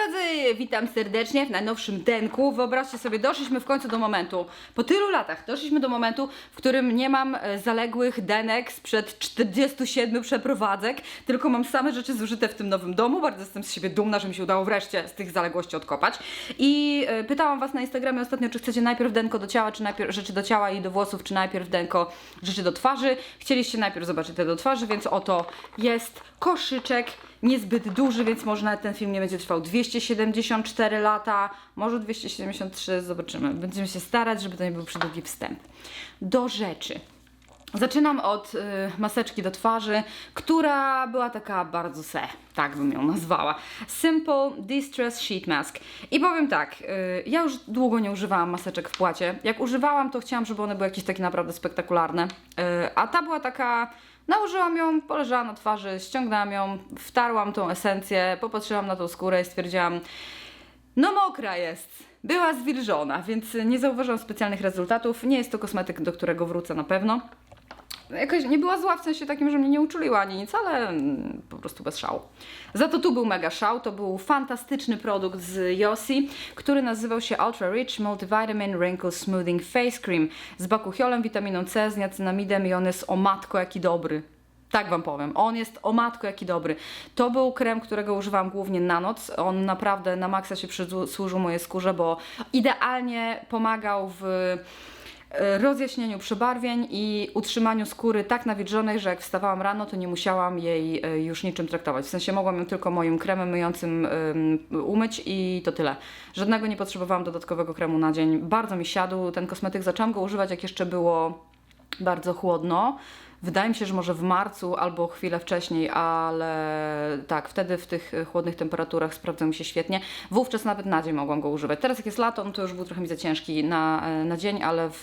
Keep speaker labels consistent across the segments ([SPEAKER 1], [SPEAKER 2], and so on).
[SPEAKER 1] drodzy, witam serdecznie w najnowszym denku. Wyobraźcie sobie, doszliśmy w końcu do momentu, po tylu latach, doszliśmy do momentu, w którym nie mam e, zaległych denek sprzed 47 przeprowadzek, tylko mam same rzeczy zużyte w tym nowym domu. Bardzo jestem z siebie dumna, że mi się udało wreszcie z tych zaległości odkopać. I e, pytałam Was na Instagramie ostatnio, czy chcecie najpierw denko do ciała, czy najpierw rzeczy do ciała i do włosów, czy najpierw denko rzeczy do twarzy. Chcieliście najpierw zobaczyć te do twarzy, więc oto jest koszyczek niezbyt duży, więc może ten film nie będzie trwał 274 lata, może 273, zobaczymy. Będziemy się starać, żeby to nie był przydługi wstęp. Do rzeczy. Zaczynam od y, maseczki do twarzy, która była taka bardzo se, tak bym ją nazwała. Simple Distress Sheet Mask. I powiem tak, y, ja już długo nie używałam maseczek w płacie. Jak używałam, to chciałam, żeby one były jakieś takie naprawdę spektakularne. Y, a ta była taka Nałożyłam ją, poleżałam na twarzy, ściągnęłam ją, wtarłam tą esencję, popatrzyłam na tą skórę i stwierdziłam, no mokra jest. Była zwilżona, więc nie zauważyłam specjalnych rezultatów. Nie jest to kosmetyk, do którego wrócę na pewno. Jakoś nie była zła w sensie takim, że mnie nie uczuliła ani nic, ale mm, po prostu bez szału. Za to tu był mega szał. To był fantastyczny produkt z Yossi, który nazywał się Ultra Rich Multivitamin Wrinkle Smoothing Face Cream z bakuchiolem, witaminą C, z niacinamidem i on jest o matko jaki dobry. Tak Wam powiem. On jest o matko jaki dobry. To był krem, którego używam głównie na noc. On naprawdę na maksa się przysłużył mojej skórze, bo idealnie pomagał w rozjaśnieniu przebarwień i utrzymaniu skóry tak nawilżonej, że jak wstawałam rano, to nie musiałam jej e, już niczym traktować. W sensie mogłam ją tylko moim kremem myjącym ym, umyć i to tyle. Żadnego nie potrzebowałam dodatkowego kremu na dzień. Bardzo mi siadł ten kosmetyk. Zaczęłam go używać jak jeszcze było bardzo chłodno. Wydaje mi się, że może w marcu albo chwilę wcześniej, ale tak, wtedy w tych e, chłodnych temperaturach sprawdzał mi się świetnie. Wówczas nawet na dzień mogłam go używać. Teraz jak jest lato, no to już był trochę mi za ciężki na, e, na dzień, ale w,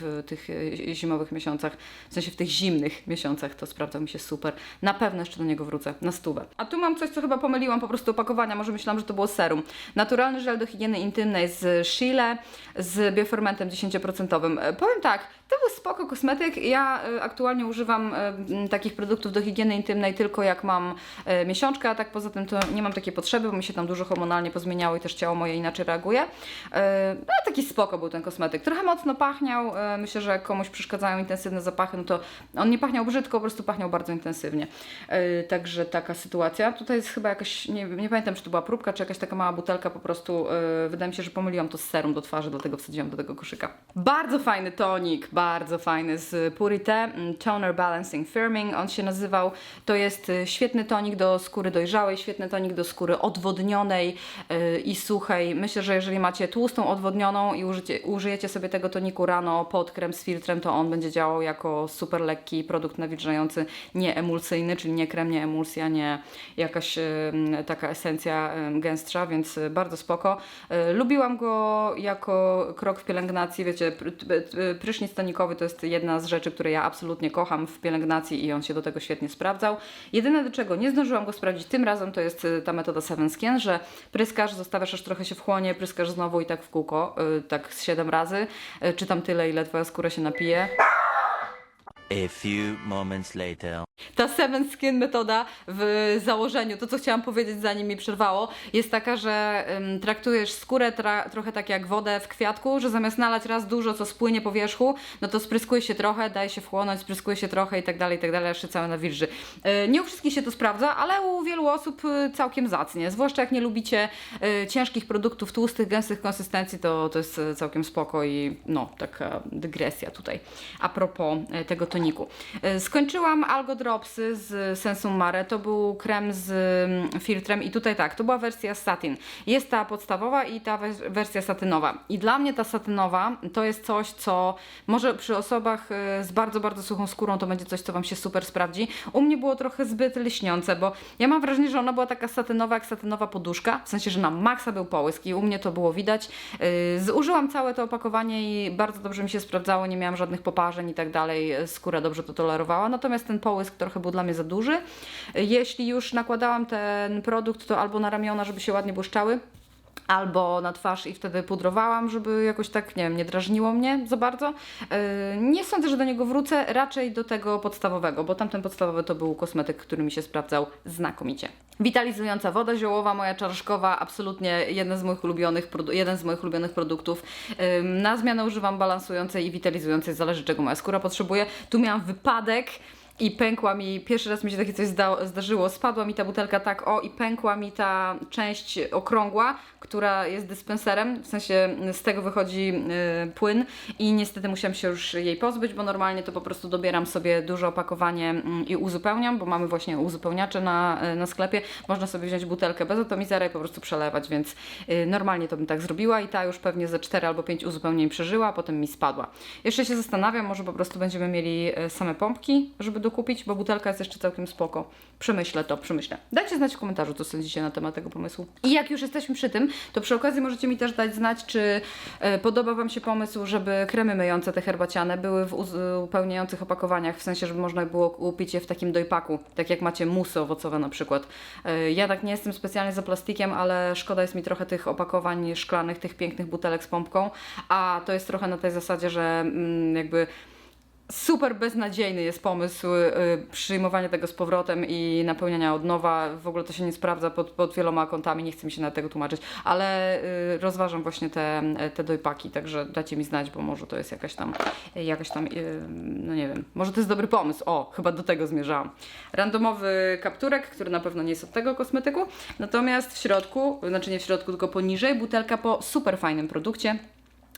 [SPEAKER 1] w tych e, zimowych miesiącach, w sensie w tych zimnych miesiącach to sprawdzał mi się super. Na pewno jeszcze do niego wrócę, na stówę. A tu mam coś, co chyba pomyliłam po prostu opakowania, może myślałam, że to było serum. Naturalny żel do higieny intymnej z Chile z biofermentem 10%. E, Powiem tak, to był spoko kosmetyk. Ja aktualnie używam e, m, takich produktów do higieny intymnej tylko jak mam e, miesiączkę, a tak poza tym to nie mam takiej potrzeby, bo mi się tam dużo hormonalnie pozmieniało i też ciało moje inaczej reaguje. E, No taki spoko był ten kosmetyk. Trochę mocno pachniał. e, Myślę, że jak komuś przeszkadzają intensywne zapachy, no to on nie pachniał brzydko, po prostu pachniał bardzo intensywnie. E, Także taka sytuacja. Tutaj jest chyba jakaś, nie, nie pamiętam czy to była próbka, czy jakaś taka mała butelka po prostu. e, Wydaje mi się, że pomyliłam to z serum do twarzy, dlatego wsadziłam do tego koszyka. Bardzo fajny tonik, bardzo fajny z Purite mm, Balancing Firming. On się nazywał, to jest e, świetny tonik do skóry dojrzałej, świetny tonik do skóry odwodnionej e, i suchej. Myślę, że jeżeli macie tłustą, odwodnioną i użycie, użyjecie sobie tego toniku rano pod krem z filtrem, to on będzie działał jako super lekki produkt nawilżający, nie emulsyjny, czyli nie krem, nie emulsja, nie jakaś e, taka esencja gęstsza, więc bardzo spoko. Lubiłam go jako krok w pielęgnacji, wiecie, pr- pr- prysznic tonikowy to jest jedna z rzeczy, które ja absolutnie kocham w pielęgnacji i on się do tego świetnie sprawdzał. Jedyne do czego nie zdążyłam go sprawdzić tym razem to jest e, ta metoda Seven Skin, że pryskasz, zostawiasz aż trochę się wchłonie, pryskasz znowu i tak w kółko, e, tak z 7 razy, e, czy tam tyle, ile twoja skóra się napije.
[SPEAKER 2] A few moments later.
[SPEAKER 1] Ta Seven Skin metoda w założeniu, to co chciałam powiedzieć zanim mi przerwało, jest taka, że traktujesz skórę tra- trochę tak jak wodę w kwiatku, że zamiast nalać raz dużo, co spłynie po wierzchu, no to spryskuje się trochę, daje się wchłonąć, spryskuje się trochę i tak dalej, i tak dalej, aż się całe nawilży. Yy, nie u wszystkich się to sprawdza, ale u wielu osób y, całkiem zacnie, zwłaszcza jak nie lubicie y, ciężkich produktów, tłustych, gęstych konsystencji, to, to jest całkiem spoko i no, taka dygresja tutaj a propos tego toniku. Y, Skończyłam Algo Z Sensum Mare. To był krem z mm, filtrem i tutaj tak, to była wersja satin. Jest ta podstawowa i ta wers- wersja satynowa. I dla mnie ta satynowa to jest coś, co może przy osobach y, z bardzo, bardzo suchą skórą to będzie coś, co Wam się super sprawdzi. U mnie było trochę zbyt lśniące, bo ja mam wrażenie, że ona była taka satynowa jak satynowa poduszka, w sensie, że na maksa był połysk i u mnie to było widać. Y, Zużyłam całe to opakowanie i bardzo dobrze mi się sprawdzało, nie miałam żadnych poparzeń i tak dalej, skóra dobrze to tolerowała, natomiast ten połysk trochę był dla mnie za duży. Jeśli już nakładałam ten produkt, to albo na ramiona, żeby się ładnie błyszczały, albo na twarz i wtedy pudrowałam, żeby jakoś tak, nie wiem, nie drażniło mnie za bardzo. Yy, Nie sądzę, że do niego wrócę, raczej do tego podstawowego, bo tamten podstawowy to był kosmetyk, który mi się sprawdzał znakomicie. Witalizująca woda ziołowa, moja czarszkowa, absolutnie jeden z moich ulubionych, jeden z moich ulubionych produktów. Ym, Na zmianę używam balansującej i witalizującej, zależy czego moja skóra potrzebuje. Tu miałam wypadek, i pękła mi, pierwszy raz mi się takie coś zda, zdarzyło, spadła mi ta butelka tak o i pękła mi ta część okrągła, która jest dyspenserem, w sensie z tego wychodzi y, płyn i niestety musiałam się już jej pozbyć, bo normalnie to po prostu dobieram sobie duże opakowanie mm, i uzupełniam, bo mamy właśnie uzupełniacze na, y, na sklepie, można sobie wziąć butelkę bez atomizera i po prostu przelewać, więc y, normalnie to bym tak zrobiła i ta już pewnie ze 4 albo 5 uzupełnień przeżyła, a potem mi spadła. Jeszcze się zastanawiam, może po prostu będziemy mieli y, same pompki, żeby dokupić, bo butelka jest jeszcze całkiem spoko. Przemyślę to, przemyślę. Dajcie znać w komentarzu, co sądzicie na temat tego pomysłu. I jak już jesteśmy przy tym, to przy okazji możecie mi też dać znać, czy e, podoba Wam się pomysł, żeby kremy myjące te herbaciane były w uzupełniających opakowaniach, w sensie, żeby można było kupić je w takim dojpaku, tak jak macie musy owocowe na przykład. E, Ja tak nie jestem specjalnie za plastikiem, ale szkoda jest mi trochę tych opakowań szklanych, tych pięknych butelek z pompką, a to jest trochę na tej zasadzie, że mm, jakby super beznadziejny jest pomysł y, przyjmowania tego z powrotem i napełniania od nowa. W ogóle to się nie sprawdza pod, pod wieloma kątami, nie chcę mi się na tego tłumaczyć, ale y, rozważam właśnie te, te dojpaki, także dajcie mi znać, bo może to jest jakaś tam, jakaś tam, y, no nie wiem, może to jest dobry pomysł. O, chyba do tego zmierzałam. Randomowy kapturek, który na pewno nie jest od tego kosmetyku, natomiast w środku, znaczy nie w środku, tylko poniżej, butelka po super fajnym produkcie.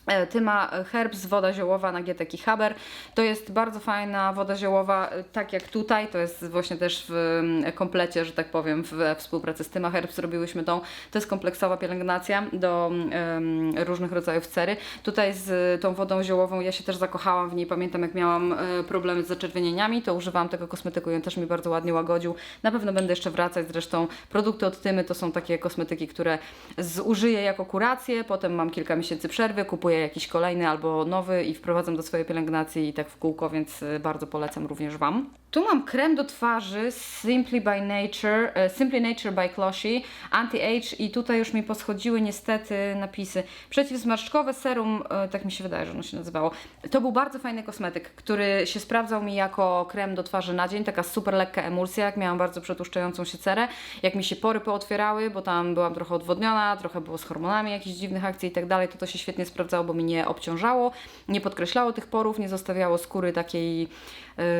[SPEAKER 1] E, Tyma Herbs, woda ziołowa na GTK Haber. To jest bardzo fajna woda ziołowa, e, tak jak tutaj. To jest właśnie też w mm, komplecie, że tak powiem, w współpracy z Tyma Herbs robiłyśmy tą. To jest kompleksowa pielęgnacja do em, różnych rodzajów cery. Tutaj z tą wodą ziołową ja się też zakochałam w niej. Pamiętam, jak miałam e, problemy z zaczerwienieniami, to używałam tego kosmetyku i on też mi bardzo ładnie łagodził. Na pewno będę jeszcze wracać. Zresztą produkty od Tymy to są takie kosmetyki, które zużyję jako kurację, potem mam kilka miesięcy przerwy, kupuję jakiś kolejny albo nowy i wprowadzam do swojej pielęgnacji i tak w kółko, więc y, bardzo polecam również Wam. Tu mam krem do twarzy Simply by Nature, e, Simply Nature by Closhi, Anti-Age i tutaj już mi poschodziły niestety napisy przeciwzmarszczkowe serum, e, tak mi się wydaje, że ono się nazywało. To był bardzo fajny kosmetyk, który się sprawdzał mi jako krem do twarzy na dzień, taka super lekka emulsja, jak miałam bardzo przetłuszczającą się cerę, jak mi się pory pootwierały, bo tam byłam trochę odwodniona, trochę było z hormonami jakichś dziwnych akcji i tak dalej, to to się świetnie sprawdzało, bo mi nie obciążało, nie podkreślało tych porów, nie zostawiało skóry takiej,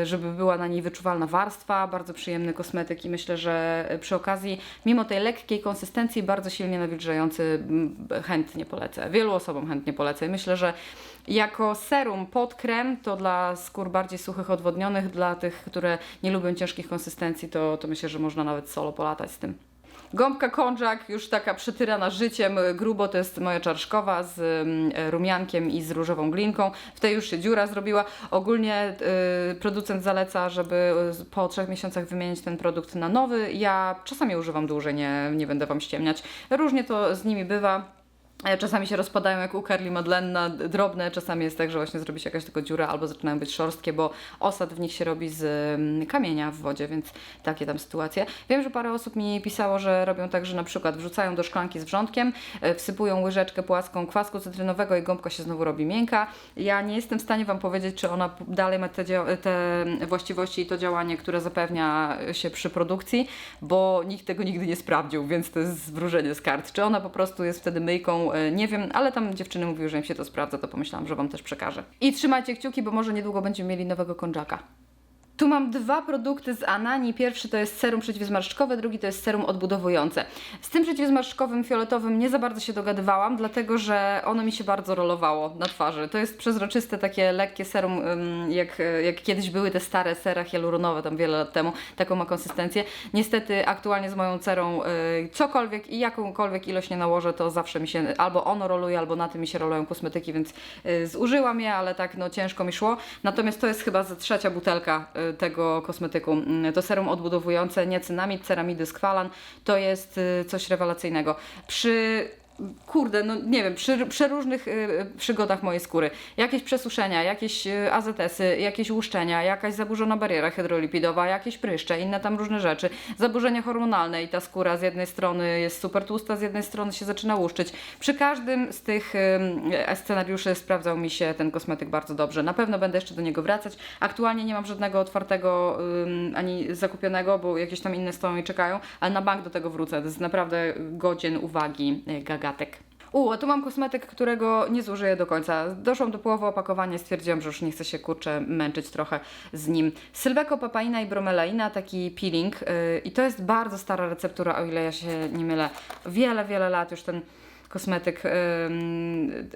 [SPEAKER 1] y, żeby była na niej wyczuwalna warstwa, bardzo przyjemny kosmetyk i myślę, że przy okazji, mimo tej lekkiej konsystencji, bardzo silnie nawilżający, m, chętnie polecę. Wielu osobom chętnie polecę. Myślę, że jako serum pod krem, to dla skór bardziej suchych, odwodnionych, dla tych, które nie lubią ciężkich konsystencji, to, to myślę, że można nawet solo polatać z tym. Gąbka konżak, już taka przytyrana życiem, y, grubo, to jest moja czarszkowa z y, rumiankiem i z różową glinką. W tej już się dziura zrobiła. Ogólnie y, producent zaleca, żeby po trzech miesiącach wymienić ten produkt na nowy. Ja czasami używam dłużej, nie, nie będę Wam ściemniać. Różnie to z nimi bywa. Czasami się rozpadają jak u Carly Madeleine na drobne, czasami jest tak, że właśnie zrobi się jakaś tylko dziura albo zaczynają być szorstkie, bo osad w nich się robi z mm, kamienia w wodzie, więc takie tam sytuacje. Wiem, że parę osób mi pisało, że robią tak, że na przykład wrzucają do szklanki z wrzątkiem, e, wsypują łyżeczkę płaską kwasku cytrynowego i gąbka się znowu robi miękka. Ja nie jestem w stanie Wam powiedzieć, czy ona dalej ma te, te właściwości i to działanie, które zapewnia się przy produkcji, bo nikt tego nigdy nie sprawdził, więc to jest zwróżenie z kart. Czy ona po prostu jest wtedy myjką, nie wiem, ale tam dziewczyny mówiły, że im się to sprawdza, to pomyślałam, że Wam też przekażę. I trzymajcie kciuki, bo może niedługo będziemy mieli nowego konżaka. Tu mam dwa produkty z Anani. Pierwszy to jest serum przeciwzmarszczkowe, drugi to jest serum odbudowujące. Z tym przeciwzmarszczkowym fioletowym nie za bardzo się dogadywałam, dlatego że ono mi się bardzo rolowało na twarzy. To jest przezroczyste, takie lekkie serum, jak, jak kiedyś były te stare sera hialuronowe, tam wiele lat temu. Taką ma konsystencję. Niestety aktualnie z moją cerą y, cokolwiek i jakąkolwiek ilość nie nałożę, to zawsze mi się albo ono roluje, albo na tym mi się rolują kosmetyki, więc y, zużyłam je, ale tak no ciężko mi szło. Natomiast to jest chyba ze trzecia butelka y, tego kosmetyku. Mm, To serum odbudowujące niacynamid, ceramidy, skwalan. To jest y, coś rewelacyjnego. Przy kurde, no nie wiem, przy przeróżnych y, przygodach mojej skóry. Jakieś przesuszenia, jakieś y, AZS-y, jakieś łuszczenia, jakaś zaburzona bariera hydrolipidowa, jakieś pryszcze, inne tam różne rzeczy. Zaburzenia hormonalne i ta skóra z jednej strony jest super tłusta, z jednej strony się zaczyna łuszczyć. Przy każdym z tych y, scenariuszy sprawdzał mi się ten kosmetyk bardzo dobrze. Na pewno będę jeszcze do niego wracać. Aktualnie nie mam żadnego otwartego ym, ani zakupionego, bo jakieś tam inne stoją i czekają, ale na bank do tego wrócę. To jest naprawdę godzien uwagi y, U, a tu mam kosmetyk, którego nie zużyję do końca. Doszłam do połowy opakowania i stwierdziłam, że już nie chcę się kurczę męczyć trochę z nim. Sylweko, papaina i bromelaina, taki peeling yy, i to jest bardzo stara receptura, o ile ja się nie mylę. Wiele, wiele lat już ten kosmetyk.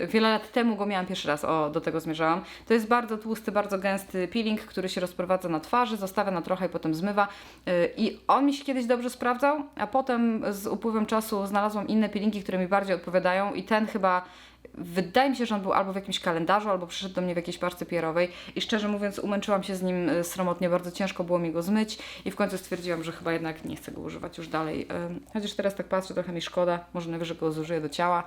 [SPEAKER 1] Wiele lat temu go miałam pierwszy raz, o, do tego zmierzałam. To jest bardzo tłusty, bardzo gęsty peeling, który się rozprowadza na twarzy, zostawia na trochę i potem zmywa. Yy, I on mi się kiedyś dobrze sprawdzał, a potem z upływem czasu znalazłam inne peelingi, które mi bardziej odpowiadają i ten chyba Wydaje mi się, że on był albo w jakimś kalendarzu, albo przyszedł do mnie w jakiejś parce pierowej i szczerze mówiąc umęczyłam się z nim y, sromotnie, bardzo ciężko było mi go zmyć i w końcu stwierdziłam, że chyba jednak nie chcę go używać już dalej. Ym, Chociaż teraz tak patrzę, trochę mi szkoda, może najwyżej go zużyję do ciała,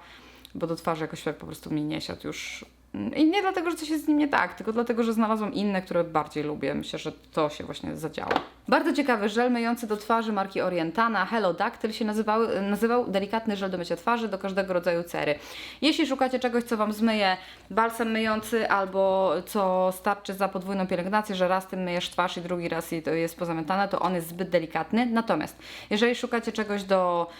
[SPEAKER 1] bo do twarzy jakoś tak po prostu mi nie siadł już. I nie dlatego, że coś jest z nim nie tak, tylko dlatego, że znalazłam inne, które bardziej lubię. Myślę, że to się właśnie zadziało. Bardzo ciekawy żel myjący do twarzy marki Orientana, Hello Dactyl się nazywał, nazywał delikatny żel do mycia twarzy do każdego rodzaju cery. Jeśli szukacie czegoś, co Wam zmyje balsam myjący albo co starczy za podwójną pielęgnację, że raz tym myjesz twarz i drugi raz i to jest pozamiatane, to on jest zbyt delikatny. Natomiast jeżeli szukacie czegoś do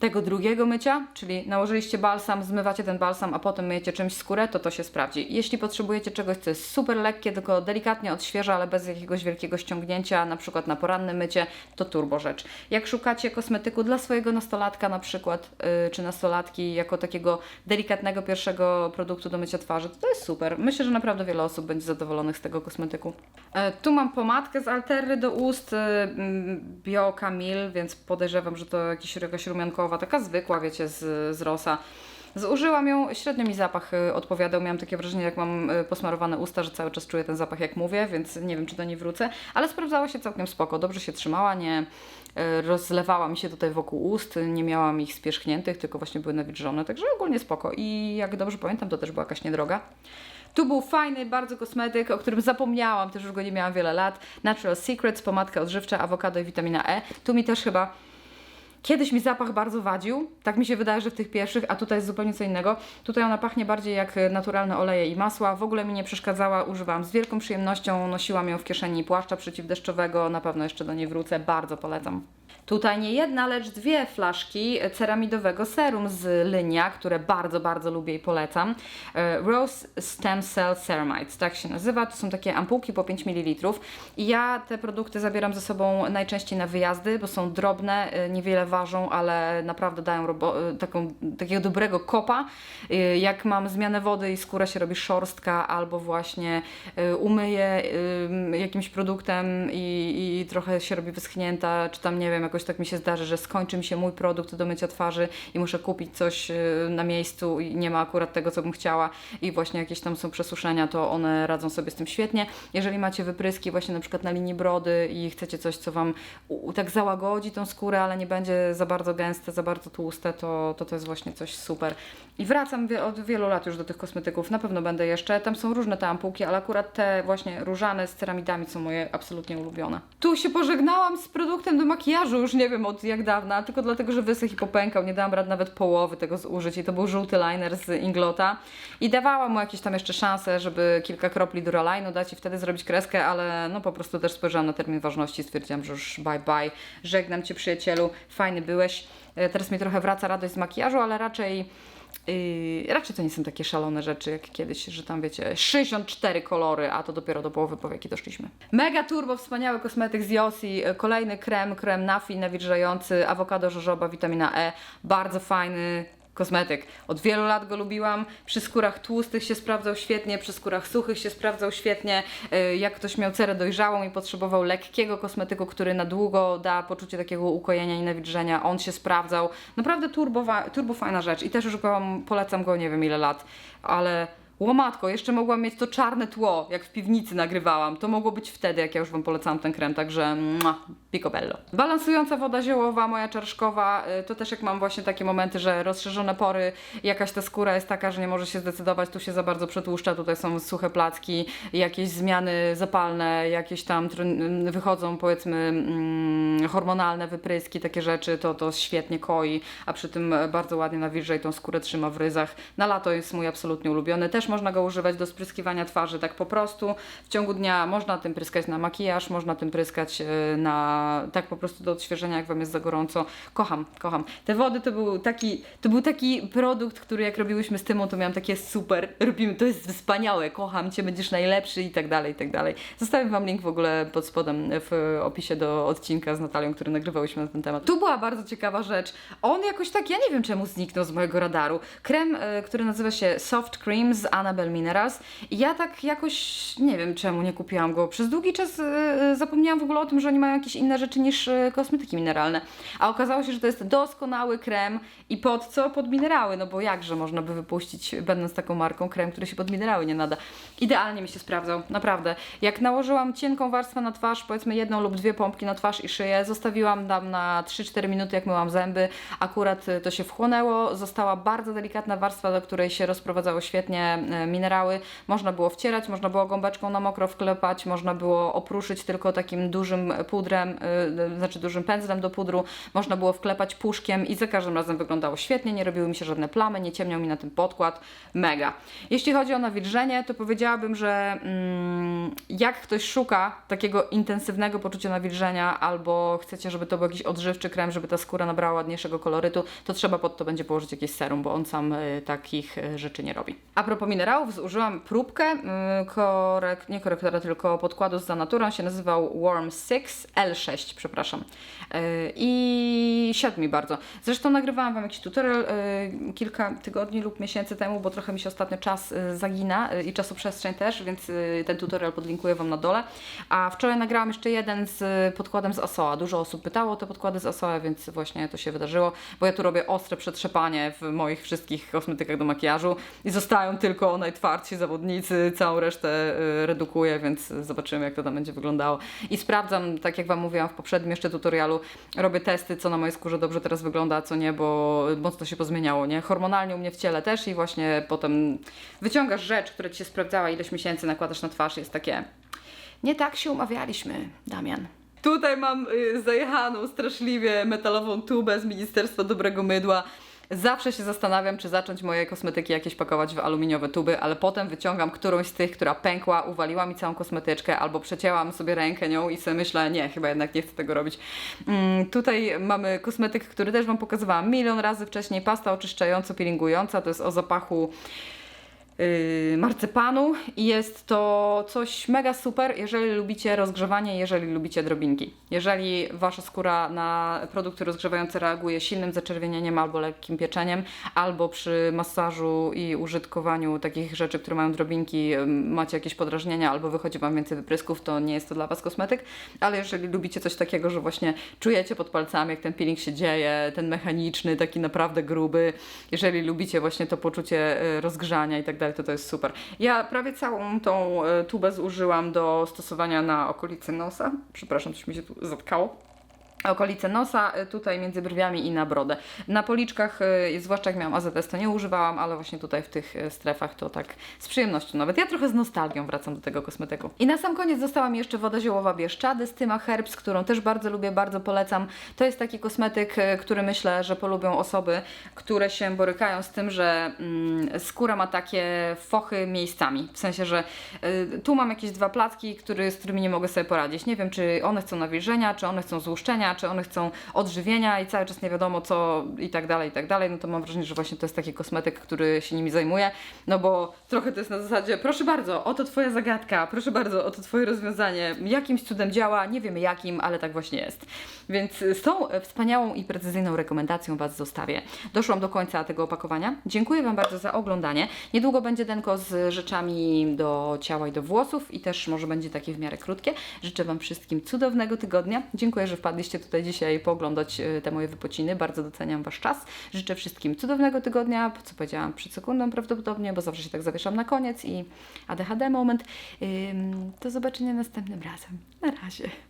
[SPEAKER 1] tego drugiego mycia, czyli nałożyliście balsam, zmywacie ten balsam, a potem myjecie czymś skórę, to to się sprawdzi. Jeśli potrzebujecie czegoś, co jest super lekkie, tylko delikatnie odświeża, ale bez jakiegoś wielkiego ściągnięcia, na przykład na poranne mycie, to turbo rzecz. Jak szukacie kosmetyku dla swojego nastolatka na przykład, yy, czy nastolatki, jako takiego delikatnego pierwszego produktu do mycia twarzy, to to jest super. Myślę, że naprawdę wiele osób będzie zadowolonych z tego kosmetyku. E, tu mam pomadkę z Alterry do ust, mm, Bio Camille, więc podejrzewam, że to jakiś, jakaś rumiankowa, taka zwykła, wiecie, z, z Rosa. Zużyłam ją, średnio mi zapach y, odpowiadał. Miałam takie wrażenie, jak mam y, posmarowane usta, że cały czas czuję ten zapach, jak mówię, więc nie wiem, czy do niej wrócę. Ale sprawdzała się całkiem spoko, dobrze się trzymała, nie y, rozlewała mi się tutaj wokół ust, nie miałam ich spierzchniętych, tylko właśnie były nawilżone, także ogólnie spoko. I jak dobrze pamiętam, to też była jakaś niedroga. Tu był fajny bardzo kosmetyk, o którym zapomniałam, też już go nie miałam wiele lat. Natural Secrets, pomadka odżywcza, awokado i witamina E. Tu mi też chyba Kiedyś mi zapach bardzo wadził, tak mi się wydaje, że w tych pierwszych, a tutaj jest zupełnie co innego. Tutaj ona pachnie bardziej jak naturalne oleje i masła, w ogóle mi nie przeszkadzała, używałam z wielką przyjemnością, nosiłam ją w kieszeni płaszcza przeciwdeszczowego, na pewno jeszcze do niej wrócę, bardzo polecam. Tutaj nie jedna, lecz dwie flaszki ceramidowego serum z Lynia, które bardzo, bardzo lubię i polecam. E, Rose Stem Cell Ceramides, tak się nazywa. To są takie ampułki po 5 ml. I ja te produkty zabieram ze sobą najczęściej na wyjazdy, bo są drobne, e, niewiele ważą, ale naprawdę dają e, taką, takiego dobrego kopa. Jak mam zmianę wody i skóra się robi szorstka, albo właśnie umyję jakimś produktem i, i trochę się robi wyschnięta, czy tam nie wiem, jakoś tak mi się zdarzy, że skończy mi się mój produkt do mycia twarzy i muszę kupić coś e, na miejscu i nie ma akurat tego, co bym chciała i właśnie jakieś tam są przesuszenia, to one radzą sobie z tym świetnie. Jeżeli macie wypryski właśnie na przykład na linii brody i chcecie coś, co Wam tak załagodzi tą skórę, ale nie będzie za bardzo gęste, za bardzo tłuste, to to, to jest właśnie coś super. I wracam od wielu lat już do tych kosmetyków, na pewno będę jeszcze. Tam są różne te ampułki, ale akurat te właśnie różane z ceramidami są moje absolutnie ulubione. Tu się pożegnałam z produktem do makijażu, już nie wiem od jak dawna, tylko dlatego, że wysych i popękał. Nie dałam rad nawet połowy tego zużyć i to był żółty liner z Inglota. I dawałam mu jakieś tam jeszcze szanse, żeby kilka kropli Duraline'u dać i wtedy zrobić kreskę, ale no po prostu też spojrzałam na termin ważności i stwierdziłam, że już bye bye. Żegnam Cię przyjacielu, fajny byłeś. E, Teraz mi trochę wraca radość z makijażu, ale raczej Yy, raczej to nie są takie szalone rzeczy jak kiedyś, że tam wiecie, 64 kolory, a to dopiero do połowy powieki doszliśmy. Mega turbo, wspaniały kosmetyk z Yossi, yy, kolejny krem, krem Nafi nawilżający, awokado, żożoba, witamina E, bardzo fajny kosmetyk. Od wielu lat go lubiłam. Przy skórach tłustych się sprawdzał świetnie, przy skórach suchych się sprawdzał świetnie. Yy, Jak ktoś miał cerę dojrzałą i potrzebował lekkiego kosmetyku, który na długo da poczucie takiego ukojenia i nawilżenia, on się sprawdzał. Naprawdę turbo, turbo fajna rzecz i też już go, polecam go nie wiem ile lat, ale Łomatko, jeszcze mogłam mieć to czarne tło, jak w piwnicy nagrywałam. To mogło być wtedy, jak ja już Wam polecałam ten krem, także mua, picobello. Balansująca woda ziołowa, moja czarszkowa, y, to też jak mam właśnie takie momenty, że rozszerzone pory, jakaś ta skóra jest taka, że nie może się zdecydować, tu się za bardzo przetłuszcza, tutaj są suche placki, jakieś zmiany zapalne, jakieś tam tr- wychodzą powiedzmy mm, hormonalne wypryski, takie rzeczy, to to świetnie koi, a przy tym bardzo ładnie nawilża i tą skórę trzyma w ryzach. Na lato jest mój absolutnie ulubiony. Też można go używać do spryskiwania twarzy tak po prostu. W ciągu dnia można tym pryskać na makijaż, można tym pryskać e, na tak po prostu do odświeżenia, jak Wam jest za gorąco. Kocham, kocham. Te wody to był taki, to był taki produkt, który jak robiłyśmy z Tymą, to miałam takie super, robimy, to jest wspaniałe, kocham Cię, będziesz najlepszy i tak dalej, i tak dalej. Zostawię Wam link w ogóle pod spodem w opisie do odcinka z Natalią, który nagrywałyśmy na ten temat. Tu była bardzo ciekawa rzecz. On jakoś tak, ja nie wiem czemu zniknął z mojego radaru. Krem, e, który nazywa się Soft Cream z Annabelle Minerals. I ja tak jakoś, nie wiem czemu nie kupiłam go. Przez długi czas e, e, zapomniałam w ogóle o tym, że oni mają jakieś inne rzeczy niż e, kosmetyki mineralne. A okazało się, że to jest doskonały krem i pod co? Pod minerały, no bo jakże można by wypuścić, będąc taką marką, krem, który się pod minerały nie nada. Idealnie mi się sprawdzał, naprawdę. Jak nałożyłam cienką warstwę na twarz, powiedzmy jedną lub dwie pompki na twarz i szyję, zostawiłam tam na 3-4 minuty, jak myłam zęby, akurat y, to się wchłonęło, została bardzo delikatna warstwa, do której się rozprowadzały świetnie y, minerały. Można było wcierać, można było gąbeczką na mokro wklepać, można było opruszyć tylko takim dużym pudrem, y, znaczy dużym pędzlem do pudru, można było wklepać puszkiem i za każdym razem wyglądało świetnie, nie robiły mi się żadne plamy, nie ciemniał mi na tym podkład, mega. Jeśli chodzi o nawilżenie, to powiedziałabym, że mm, jak ktoś szuka takiego intensywnego poczucia nawilżenia albo chcecie, żeby to był jakiś odżywczy krem, żeby ta skóra nabrała ładniejszego kolorytu, to trzeba pod to będzie położyć jakieś serum, bo on sam takich rzeczy nie robi. A propos minerałów, zużyłam próbkę, y, korek, nie korektora, tylko podkładu z Zanatura, on się nazywał Warm 6, L6, przepraszam. Y, I siadł mi bardzo. Zresztą nagrywałam Wam jakiś tutorial y, kilka tygodni lub miesięcy temu, bo trochę mi się ostatnio czas zagina i czasoprzestrzeń też, więc ten tutorial podlinkuję Wam na dole. A wczoraj nagrałam jeszcze jeden z podkładem z Asoa. Dużo osób pytało o te podkłady z Asoa, więc właśnie to się wydarzyło, bo ja tu robię ostre przetrzepanie w moich wszystkich kosmetykach do makijażu i zostają tylko najtwardsi zawodnicy, całą resztę y, redukuję, więc zobaczymy jak to tam będzie wyglądało. I sprawdzam, tak jak Wam mówiłam w poprzednim jeszcze tutorialu, robię testy, co na mojej skórze dobrze teraz wygląda, a co nie, bo mocno się pozmieniało, nie? Hormonalnie u mnie w ciele też i właśnie potem wyciągasz rzecz, która Ci się sprawdzała ileś miesięcy, nakładasz na twarz jest takie... Nie tak się umawialiśmy, Damian. Tutaj mam y, zajechaną straszliwie metalową tubę z Ministerstwa Dobrego Mydła. Zawsze się zastanawiam, czy zacząć moje kosmetyki jakieś pakować w aluminiowe tuby, ale potem wyciągam którąś z tych, która pękła, uwaliła mi całą kosmetyczkę, albo przecięłam sobie rękę nią i sobie myślę, nie, chyba jednak nie chcę tego robić. Mm, tutaj mamy kosmetyk, który też Wam pokazywałam milion razy wcześniej, pasta oczyszczająco-peelingująca, to jest o zapachu yy, marcepanu i jest to coś mega super, jeżeli lubicie rozgrzewanie, jeżeli lubicie drobinki. Jeżeli wasza skóra na produkty rozgrzewające reaguje silnym zaczerwienieniem albo lekkim pieczeniem, albo przy masażu i użytkowaniu takich rzeczy, które mają drobinki, macie jakieś podrażnienia albo wychodzi wam więcej wyprysków, to nie jest to dla was kosmetyk, ale jeżeli lubicie coś takiego, że właśnie czujecie pod palcami, jak ten peeling się dzieje, ten mechaniczny, taki naprawdę gruby, jeżeli lubicie właśnie to poczucie y, rozgrzania i tak dalej, to to jest super. Ja prawie całą tą y, tubę zużyłam do stosowania na okolicy nosa. Przepraszam, coś mi się tu zatkało okolice nosa, y, tutaj między brwiami i na brodę. Na policzkach, y, zwłaszcza jak miałam AZS, to nie używałam, ale właśnie tutaj w tych y, strefach to tak z przyjemnością nawet. Ja trochę z nostalgią wracam do tego kosmetyku. I na sam koniec została mi jeszcze woda ziołowa Bieszczady z Tyma Herbs, którą też bardzo lubię, bardzo polecam. To jest taki kosmetyk, który myślę, że polubią osoby, które się borykają z tym, że mm, skóra ma takie fochy miejscami. W sensie, że y, tu mam jakieś dwa placki, który, z którymi nie mogę sobie poradzić. Nie wiem, czy one chcą nawilżenia, czy one chcą złuszczenia, czy one chcą odżywienia i cały czas nie wiadomo co i tak dalej, i tak dalej. No to mam wrażenie, że właśnie to jest taki kosmetyk, który się nimi zajmuje. No bo trochę to jest na zasadzie, proszę bardzo, oto Twoja zagadka, proszę bardzo, oto Twoje rozwiązanie. Jakimś cudem działa, nie wiemy jakim, ale tak właśnie jest. Więc z tą wspaniałą i precyzyjną rekomendacją Was zostawię. Doszłam do końca tego opakowania. Dziękuję Wam bardzo za oglądanie. Niedługo będzie denko z rzeczami do ciała i do włosów i też może będzie takie w miarę krótkie. Życzę Wam wszystkim cudownego tygodnia. Dziękuję, że wpadliście tutaj dzisiaj pooglądać e, te moje wypociny. Bardzo doceniam Wasz czas. Życzę wszystkim cudownego tygodnia, co powiedziałam przed sekundą prawdopodobnie, bo zawsze się tak zawieszam na koniec i ADHD moment. Do zobaczenia następnym razem. Na razie.